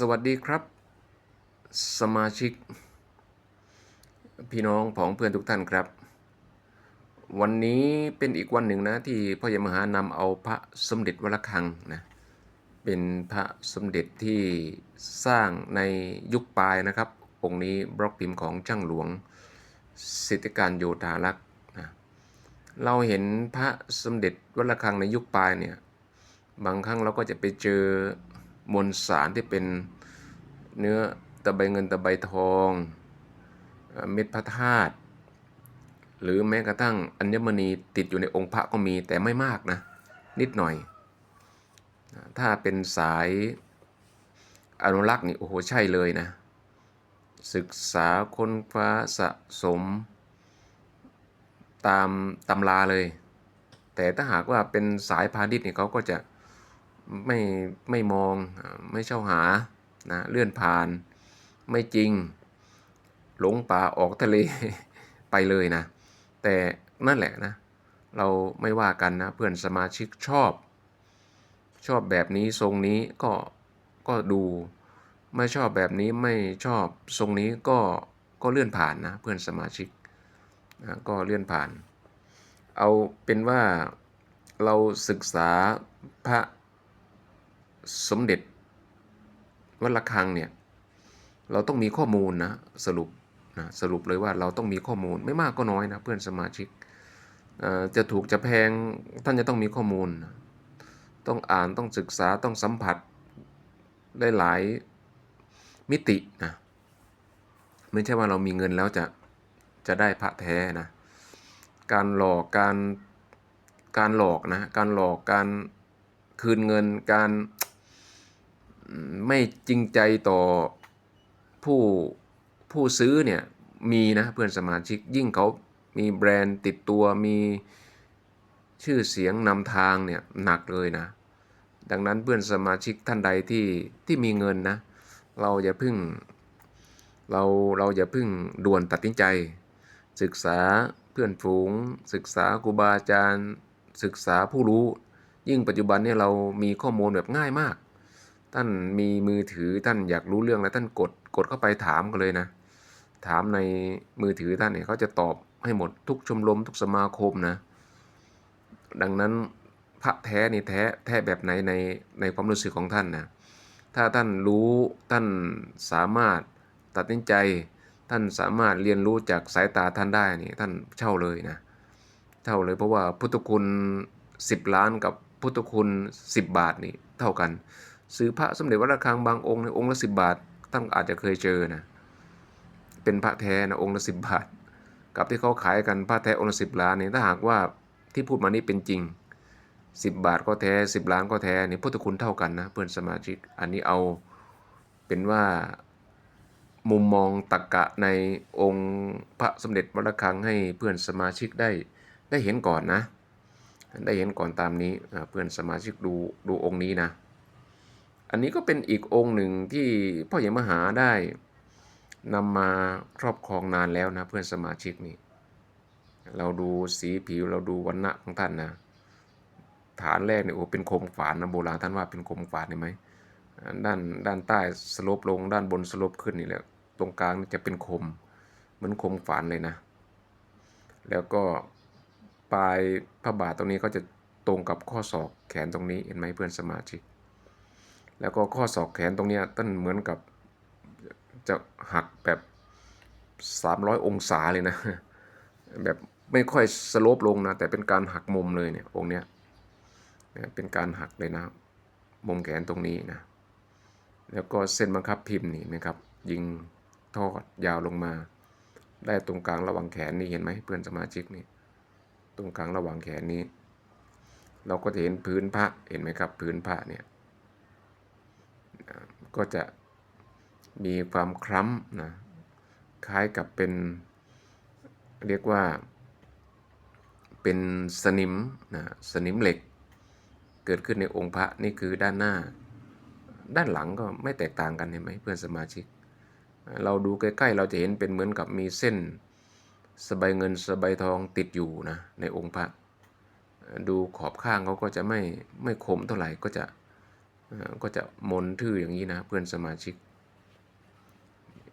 สวัสดีครับ สมาชิก พี่น้องผองเพื่อนทุกท่านครับ วันนี้เป็นอีกวันหนึ่งนะ ที่พ่อใหญ่มหานำเอาพระสมเด็จวระฆังนะเป็นพระสมเด็จที่สร้างในยุคปลายนะครับ องค์นี้บล็อกพิมพ์ของช่างหลวงสิทธิการโยธารักษ์นะเราเห็นพระสมเด็จวระฆังในยุคปลายเนี่ยบางครั้งเราก็จะไปเจอ มวลสารที่เป็นเนื้อตะไบเงินตะไบทองเม็ดพระธาตุหรือแม้กระทั่งอัญมณีติดอยู่ในองค์พระก็มีแต่ไม่มากนะ นิดหน่อย ถ้าเป็นสายอนุรักษ์นี่โอ้โหใช่เลยนะ ศึกษาค้นคว้าสะสม ตามตำราเลย แต่ถ้าหากว่าเป็นสายพาณิชย์นี่เขาก็จะ ไม่ไม่มองไม่เช่าหานะเลื่อนผ่านไม่จริง หลงป่าออกทะเลไปเลยนะ แต่นั่นแหละนะ เราไม่ว่ากันนะเพื่อนสมาชิกชอบ ชอบแบบนี้ทรงนี้ก็ก็ดูไม่ชอบแบบนี้ไม่ชอบทรงนี้ก็ก็เลื่อนผ่านนะเพื่อนสมาชิกนะก็เลื่อนผ่าน เอาเป็นว่าเราศึกษาพระ สมเด็จวัดระฆังเนี่ยเราต้องมีข้อมูลนะสรุปนะสรุปเลยว่าเราต้องมีข้อมูลไม่มากก็น้อยนะเพื่อนสมาชิกจะถูกจะแพงท่านจะต้องมีข้อมูล ต้องอ่านต้องศึกษาต้องสัมผัสได้หลายมิตินะไม่ใช่ว่าเรามีเงินแล้วจะจะได้พระแท้นะการหลอกการการหลอกนะการหลอกการคืนเงินการ ไม่จริงใจต่อผู้ผู้ซื้อเนี่ยมีนะเพื่อนสมาชิกยิ่งเขามีแบรนด์ติดตัวมีชื่อเสียงนำทางเนี่ยหนักเลยนะ ดังนั้นเพื่อนสมาชิกท่านใดที่ที่มีเงินนะ เราอย่าเพึ่งเราเราอย่าเพึ่งด่วนตัดสินใจ ศึกษาเพื่อนฝูง ศึกษาครูบาอาจารย์ ศึกษาผู้รู้ ยิ่งปัจจุบันเนี่ยเรามีข้อมูลแบบง่ายมาก ท่านมีมือถือท่านอยากรู้เรื่องแล้วท่านกดกดเข้าไปถามกันเลยนะ ถามในมือถือท่านเนี่ยเขาจะตอบให้หมดทุกชมรมทุกสมาคมนะ ดังนั้นพระแท้นี่แท้แท้แบบไหนในในความรู้สึกของท่านนะถ้าท่านรู้ท่านสามารถตัดสินใจ ท่านสามารถเรียนรู้จากสายตาท่านได้นี่ท่านเช่าเลยนะเช่าเลยเพราะว่าพุทธคุณ 10 ล้านกับพุทธคุณ 10 บาทนี่เท่ากัน ซื้อพระสมเด็จวัดระฆังบางองค์ในองค์ละ10บาทท่านอาจจะเคยเจอนะเป็นพระแท้นะองค์ละ10บบาท กับที่เขาขายกันพระแท้องค์ละ10ล้านนี่ถ้าหากว่าที่พูดมานี่เป็นจริง 10 บาทก็แท้ 10 ล้านก็แท้นี่พุทธคุณเท่ากันนะเพื่อนสมาชิกอันนี้เอาเป็นว่ามุมมองตรกกะในองค์พระสมเด็จวัดระฆังให้เพื่อนสมาชิกได้ได้เห็นก่อนนะ ได้เห็นก่อนตามนี้เพื่อนสมาชิกดูดูองค์นี้นะ อันนี้ก็เป็นอีกองค์หนึ่งที่พ่อใหญ่มหาได้นำมาครอบครองนานแล้วนะเพื่อนสมาชิกนี่ เราดูสีผิวเราดูวันณะของท่านนะฐานแรกเนี่ยโอ้เป็นคมฝานนะโบราณท่านว่าเป็นคมฝานเห็นไหมด้านด้านใต้สลปลงด้านบนสลปขึ้นนี่แหละตรงกลางนี่จะเป็นคม เหมือนคมฝานเลยนะ แล้วก็ปลายพระบาทตรงนี้ก็จะตรงกับข้อศอกแขนตรงนี้เห็นไหมเพื่อนสมาชิก แล้วก็ข้อศอกแขนตรงนี้ต้นเหมือนกับจะหักแบบ 300 องศาเลยนะ แบบไม่ค่อยสโลปลงนะ แต่เป็นการหักมุมเลยเนี่ยองเนี้ยเนี่ยเป็นการหักเลยนะ มุมแขนตรงนี้นะ แล้วก็เส้นบังคับพิมพ์นี่นะครับ ยิงทอดยาวลงมา ได้ตรงกลางระหว่างแขนนี่เห็นไหมเพื่อนสมาชิกนี่ ตรงกลางระหว่างแขนนี้ เราก็จะเห็นพื้นพระเห็นไหมครับ พื้นพระเนี่ย ก็จะมีความคล้ำนะคล้ายกับเป็นเรียกว่าเป็นสนิมนะสนิมเหล็ก เกิดขึ้นในองค์พระนี่คือด้านหน้า ด้านหลังก็ไม่แตกต่างกันเห็นไหมเพื่อนสมาชิก เราดูใกล้ๆเราจะเห็นเป็นเหมือนกับมีเส้นสบายเงินสบายทองติดอยู่นะในองค์พระ ดูขอบข้างเขาก็จะไม่ไม่คมเท่าไหร่ก็จะ ก็จะมนทื่ออย่างนี้นะเพื่อนสมาชิก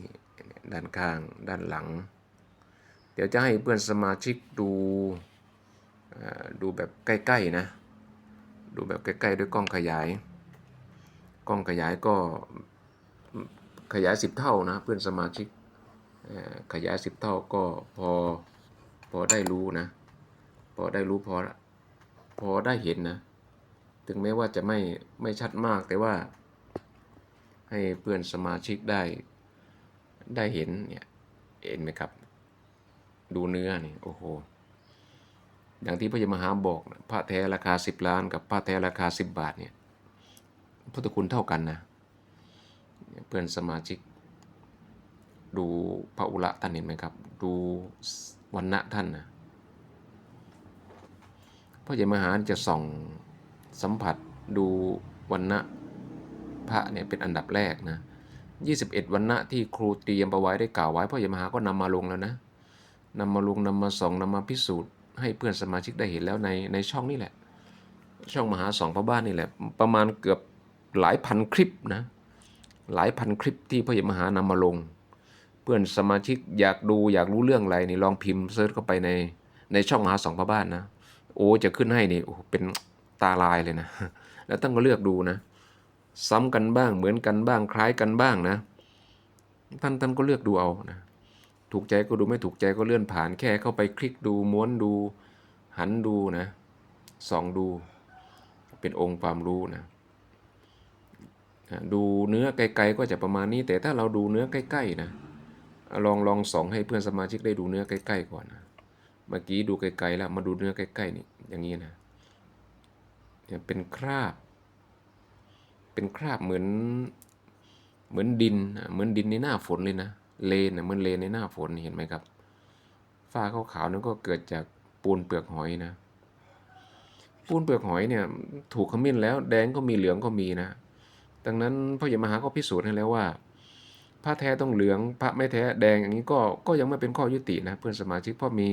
นี่ด้านข้างด้านหลัง เดี๋ยวจะให้เพื่อนสมาชิกดูดูแบบใกล้ๆนะ ดูแบบใกล้ๆด้วยกล้องขยาย กล้องขยายก็ขยาย 10 เท่านะเพื่อนสมาชิกขยาย 10 เท่าก็พอพอได้รู้นะ พอได้รู้พอพอได้เห็นนะ ถึงแม้ว่าจะไม่ไม่ชัดมากแต่ว่า ให้เพื่อนสมาชิกได้ได้เห็นเนี่ยเห็นไหมครับ ดูเนื้อนี่โอ้โหอย่างที่พระยมหาบอกพระแท้ราคา 10 ล้าน กับพระแท้ราคา 10 บาทเนี่ยพุทธคุณเท่ากันนะ เพื่อนสมาชิก ดูพระอุระท่านเห็นไหมครับ ดูวันณะท่านนะพระยมหาจะส่อง สัมผัสดูวันณะพระเนี่ยเป็นอันดับแรกนะ21 วันณะที่ครูเตรียมประไว้ได้กล่าวไว้พระยมหาก็นำมาลงแล้วนะนำมาลงนำมาส่องนำมาพิสูจน์ ให้เพื่อนสมาชิกได้เห็นแล้วในในช่องนี่แหละ ช่องมหาสองพระบ้านนี่แหละ ประมาณเกือบหลายพันคลิปนะหลายพันคลิปที่พระยมหานำมาลง เพื่อนสมาชิกอยากดูอยากรู้เรื่องอะไรนี่ลองพิมพ์เซิร์ชเข้าไปในในช่องมหาสองพระบ้านนะโอ้จะขึ้นให้นี่โอ้เป็น ตาลายเลยนะ แล้วตั้งก็เลือกดูนะ ซ้ำกันบ้างเหมือนกันบ้างคล้ายกันบ้างนะ ท่านท่านก็เลือกดูเอานะถูกใจก็ดูไม่ถูกใจก็เลื่อนผ่านแค่เข้าไปคลิกดูม้วนดู หันดูนะส่องดู เป็นองค์ความรู้นะอะดูเนื้อไกลๆก็จะประมาณนี้ แต่ถ้าเราดูเนื้อใกล้ๆนะลองลองส่องให้เพื่อนสมาชิกได้ดูเนื้อใกล้ๆก่อนนะเมื่อกี้ดูไกลๆแล้วมาดูเนื้อใกล้ๆนี่อย่างนี้นะ เนี่ยเป็นคราบ เป็นคราบเหมือน เหมือนดินเหมือนดินในหน้าฝนเลยนะ เลนเหมือนเลนในหน้าฝนเห็นไหมครับ ฝ้าขาวๆนั้นก็เกิดจากปูนเปลือกหอยนะ ปูนเปลือกหอยเนี่ยถูกขมิ้นแล้วแดงก็มีเหลืองก็มีนะ ดังนั้นพระยมหาก็พิสูจน์ให้แล้วว่าพระแท้ต้องเหลืองพระไม่แท้แดงอย่างนี้ก็ก็ยังไม่เป็นข้อยุตินะเพื่อนสมาชิกเพราะมี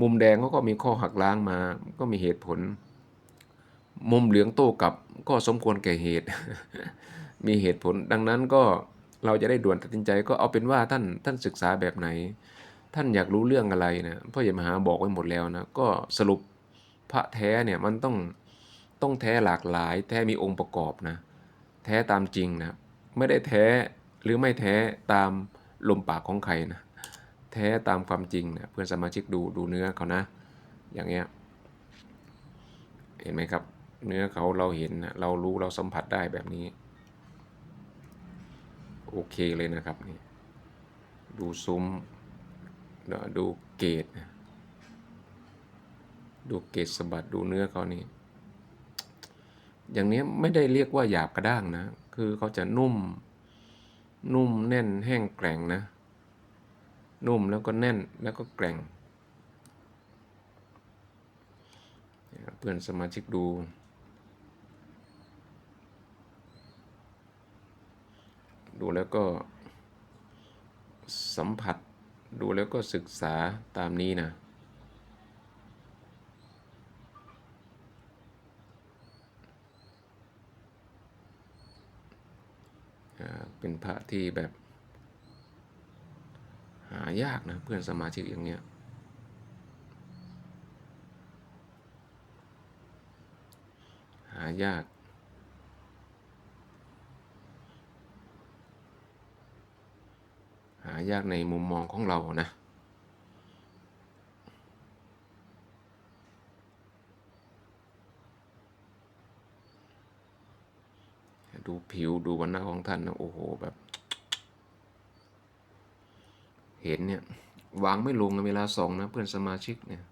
มุมแดงเขาก็มีข้อหักล้างมาก็มีเหตุผล มุมเหลืองโต้กลับก็สมควรแก่เหตุ มีเหตุผลดังนั้นก็เราจะได้ด่วนตัดสินใจก็เอาเป็นว่าท่านท่านศึกษาแบบไหน ท่านอยากรู้เรื่องอะไรนะพ่อใหญ่มหาบอกไว้หมดแล้วนะก็สรุปพระแท้เนี่ยมันต้องต้องแท้หลากหลาย แท้มีองค์ประกอบนะแท้ตามจริงนะไม่ได้แท้หรือไม่แท้ตามลมปากของใครนะแท้ตามความจริงนะเพื่อนสมาชิกดูดูเนื้อเขานะ อย่างเงี้ยเห็นไหมครับ เนื้อเขาเราเห็นนะเรารู้เราสัมผัสได้แบบนี้ โอเคเลยนะครับนี่ดูซุ้มเดี๋ยวดูเกตดูเกตสะบัดดูเนื้อเขานี่อย่างนี้ไม่ได้เรียกว่าหยาบกระด้างนะ คือเขาจะนุ่ม นุ่มแน่นแห้งแกร่งนะ นุ่มแล้วก็แน่นแล้วก็แกร่ง เพื่อนสมาชิกดู ดูแล้วก็สัมผัส ดูแล้วก็ศึกษาตามนี้นะอ่าเป็นพระที่แบบหายากนะเพื่อนสมาชิกอย่างเนี้ยหายากายากในมุมมองของเรานะดูผิวดูวันหน้าของท่านนะโอ้โหแบบ เห็นเนี่ยวางไม่ลงนเวลาส่องนะเพื่อนสมาชิกเนี่ย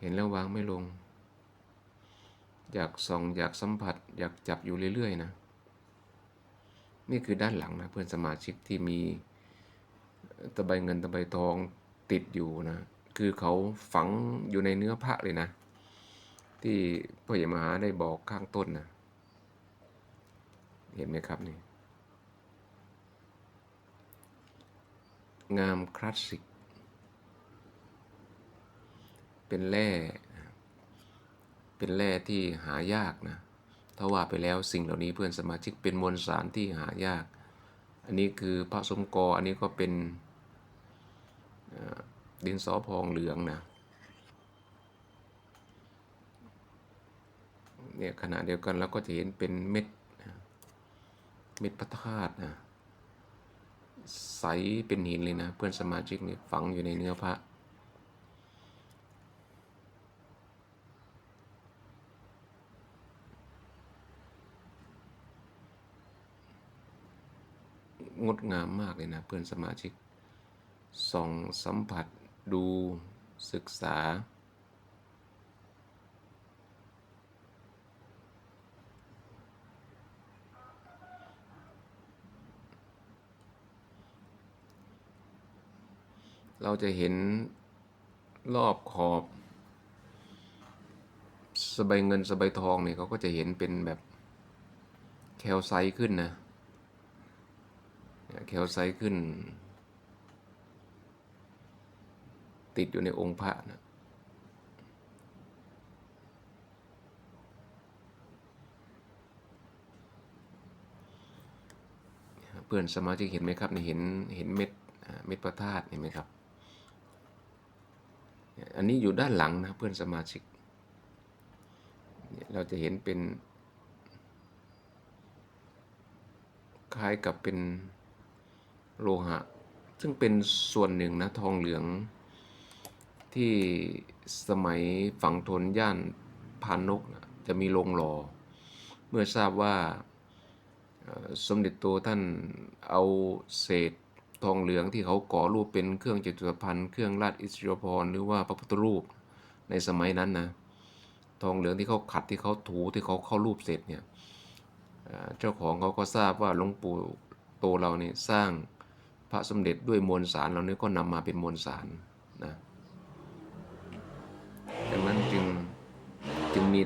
เห็นแล้ววางไม่ลง อยากส่องอยากสัมผัส อยากจับอยู่เรื่อยๆนะ นี่คือด้านหลังนะเพื่อนสมาชิกที่มีตะไบเงินตะไบทองติดอยู่นะ คือเขาฝังอยู่ในเนื้อพระเลยนะ ที่พ่อใหญ่มหาได้บอกข้างต้นนะเห็นไหมครับนี่ งามคลาสสิก เป็นแร่ เป็นแร่ที่หายากนะ ถ้าว่าไปแล้วสิ่งเหล่านี้เพื่อนสมาชิกเป็นมวลสารที่หายาก อันนี้คือพระสมกออันนี้ก็เป็นดินสอพองเหลืองนะเนี่ยขณะเดียวกันเราก็จะเห็นเป็นเม็ดเม็ดพระธาตุนะใสเป็นหินเลยนะ เพื่อนสมาชิกนี่ฝังอยู่ในเนื้อพระ งดงามมากเลยนะ เพื่อนสมาชิกส่องสัมผัสดูศึกษา เราจะเห็นรอบขอบสบายเงินสบายทองเนี่ยเขาก็จะเห็นเป็นแบบแคลไซขึ้นนะ แคลไซต์ขึ้น ติดอยู่ในองค์พระนะเพื่อนสมาชิกเห็นไหมครับนี่เห็นเห็นเม็ดเม็ดพระธาตุเห็นไหมครับ อันนี้อยู่ด้านหลังนะเพื่อนสมาชิก เราจะเห็นเป็น คล้ายกับเป็น โลหะ ซึ่งเป็นส่วนหนึ่งนะทองเหลือง ที่สมัยฝั่งทนย่านพานนกนะจะมีโรงหล่อเมื่อทราบว่าสมเด็จโตท่านเอาเศษทองเหลืองที่เขาก่อรูปเป็นเครื่องจิตรพันธ์เครื่องราชอิสริยาภรหรือว่าพระพุทธรูปในสมัยนั้นนะทองเหลืองที่เขาขัดที่เขาถูที่เขาเข้ารูปเสร็จเนี่ยเจ้าของเขาก็ทราบว่าหลวงปู่โตเราเนี่ยสร้าง พระสมเด็จด้วยมวลสารเรานี่ยก็นำมาเป็นมวลสารนะดังนั้นจึงจึงมี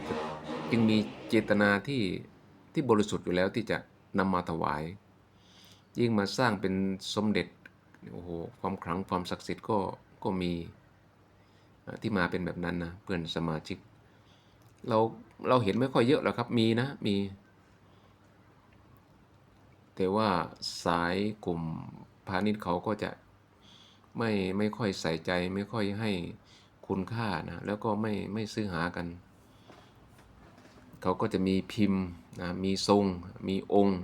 จึงมีเจตนาที่ที่บริสุทธิ์อยู่แล้วที่จะนำมาถวาย ยิ่งมาสร้างเป็นสมเด็จโอ้โหความขลังความศักดิ์สิทธิ์ก็ก็มีที่มาเป็นแบบนั้นนะเพื่อนสมาชิก เราเราเห็นไม่ค่อยเยอะหรอกครับมีนะมี แต่ว่าสายกลุ่ม พาณิชย์เขาก็จะไม่ไม่ค่อยใส่ใจ ไม่ค่อยให้คุณค่านะแล้วก็ไม่ไม่ซื้อหากัน เขาก็จะมีพิมพ์นะมีทรง มีองค์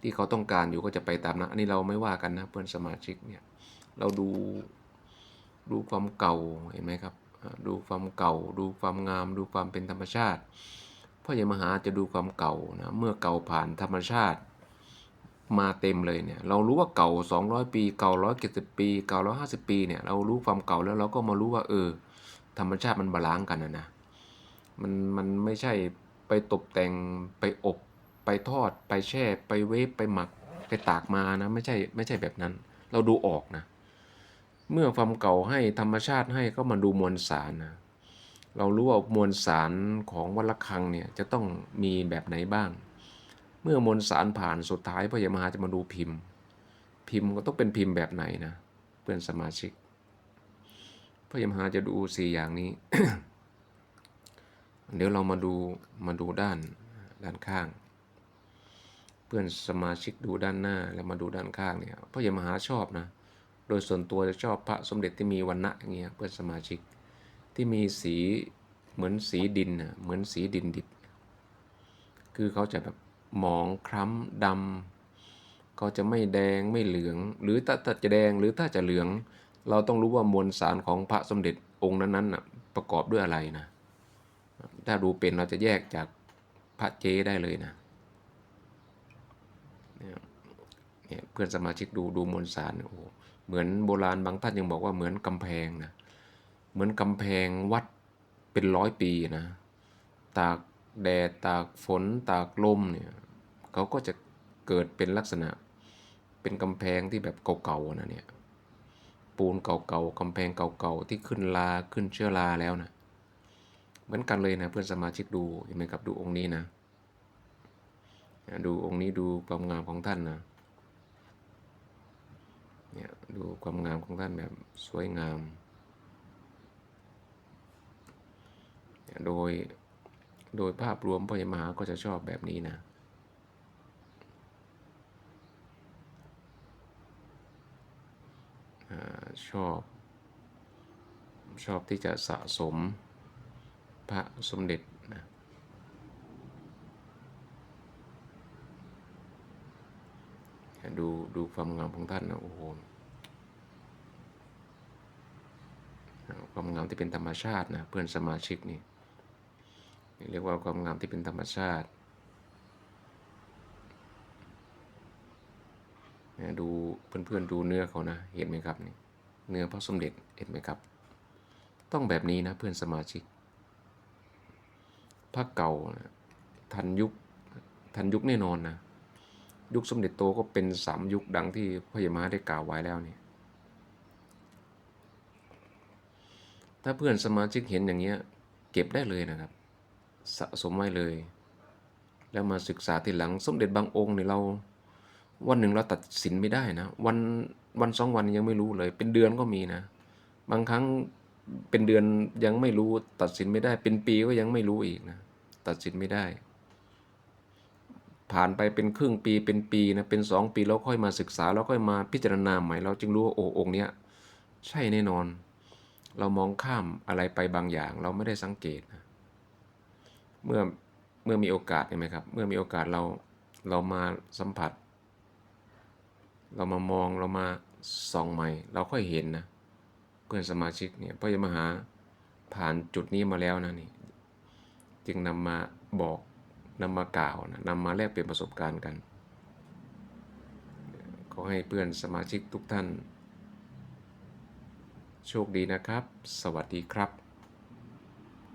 ที่เขาต้องการอยู่ก็จะไปตามนะอันนี้เราไม่ว่ากันนะเพื่อนสมาชิกเนี่ยเราดูดูความเก่าเห็นไหมครับ ดูความเก่า ดูความงาม ดูความเป็นธรรมชาติพ่อใหญ่มหาจะดูความเก่านะเมื่อเก่าผ่านธรรมชาติ มาเต็มเลยเนี่ย เรารู้ว่าเก่า 200 ปีเก่า170 ปี เก่า150 ปีเนี่ย เรารู้ความเก่าแล้วเราก็มารู้ว่าเออ ธรรมชาติมันบาลานซ์กันนะนะ มันมันไม่ใช่ไปตกแต่งไปอบ ไปทอด ไปแช่ ไปเวฟไปหมัก ไปตากมานะ ไม่ใช่ไม่ใช่แบบนั้น เราดูออกนะ เมื่อความเก่าให้ธรรมชาติให้ก็มาดูมวลสารนะเรารู้ว่ามวลสารของวัดระฆังเนี่ยจะต้องมีแบบไหนบ้าง เมื่อมวลสารผ่านสุดท้ายพ่อใหญ่มหาจะมาดูพิมพ์ พิมพ์ก็ต้องเป็นพิมพ์แบบไหนนะ เพื่อนสมาชิกพ่อใหญ่มหาจะดูสี่อย่างนี้ เดี๋ยวเรามาดูมาดูด้านด้านข้าง เพื่อนสมาชิกดูด้านหน้าแล้วมาดูด้านข้างเนี่ยพ่อใหญ่มหาชอบนะ โดยส่วนตัวจะชอบพระสมเด็จที่มีวันณะอย่างเงี้ยเพื่อนสมาชิกที่มีสีเหมือนสีดินนะเหมือนสีดินดิบคือเขาจะแบบ หมองคล้ำดำเขาจะไม่แดงไม่เหลือง หรือถ้าจะแดงหรือถ้าจะเหลือง เราต้องรู้ว่ามวลสารของพระสมเด็จองค์นั้นๆนะประกอบด้วยอะไรนะ ถ้าดูเป็นเราจะแยกจากพระเจได้เลยนะเนี่ยเพื่อนสมาชิกดูดูมวลสารโอ้เหมือนโบราณบางท่านยังบอกว่าเหมือนกำแพงนะเหมือนกำแพงวัดเป็นร้อยปีนะตาก แดดตากฝนตากลมเนี่ยเขาก็จะเกิดเป็นลักษณะเป็นกำแพงที่แบบเก่าๆนะเนี่ยปูนเก่าๆกำแพงเก่าๆที่ขึ้นลาขึ้นเชื้อราแล้วนะเหมือนกันเลยนะเพื่อนสมาชิกดูเห็นไหมครับดูองค์นี้นะดูองค์นี้ดูความงามของท่านนะเนี่ยดูความงามของท่านแบบสวยงาม โดย โดยภาพรวมพญมหาก็จะชอบแบบนี้นะอ่าชอบ ชอบที่จะสะสมพระสมเด็จนะดูดูความงามของท่านนะโอ้โหความงามที่เป็นธรรมชาตินะเพื่อนสมาชิกนี่ เรียกว่าความงามที่เป็นธรรมชาติเนี่ยดูเพื่อนๆดูเนื้อเขานะ เห็นไหมครับนี่เนื้อพระสมเด็จเห็นไหมครับ ต้องแบบนี้นะเพื่อนสมาชิกพระเก่านะทันยุคทันยุคแน่นอนนะยุคสมเด็จโตก็เป็นสามยุคดังที่พระยามาได้กล่าวไว้แล้วเนี่ยถ้าเพื่อนสมาชิกเห็นอย่างเงี้ยเก็บได้เลยนะครับ สะสมไว้เลย แล้วมาศึกษาทีหลัง สมเด็จบางองค์เนี่ยเรา วันหนึ่งเราตัดสินไม่ได้นะ วันวันสองวันยังไม่รู้เลย เป็นเดือนก็มีนะ บางครั้งเป็นเดือนยังไม่รู้ตัดสินไม่ได้ เป็นปีก็ยังไม่รู้อีกนะ ตัดสินไม่ได้ ผ่านไปเป็นครึ่งปีเป็นปีนะเป็นสองปีแล้วค่อยมาศึกษาแล้วค่อยมาพิจารณาใหม่เราจึงรู้ว่าโอ้องค์เนี้ยใช่แน่นอน เรามองข้ามอะไรไปบางอย่าง เราไม่ได้สังเกตนะ เมื่อเมื่อมีโอกาสเห็นไหมครับ เมื่อมีโอกาสเราเรามาสัมผัส เรามามองเรามาส่องใหม่ เราค่อยเห็นนะเพื่อนสมาชิกเนี่ยพ่อยมหาผ่านจุดนี้มาแล้วนะนี่ จึงนำมาบอกนำมากล่าวนะนำมาแลกเปลี่ยนประสบการณ์กัน ขอให้เพื่อนสมาชิกทุกท่าน โชคดีนะครับ สวัสดีครับ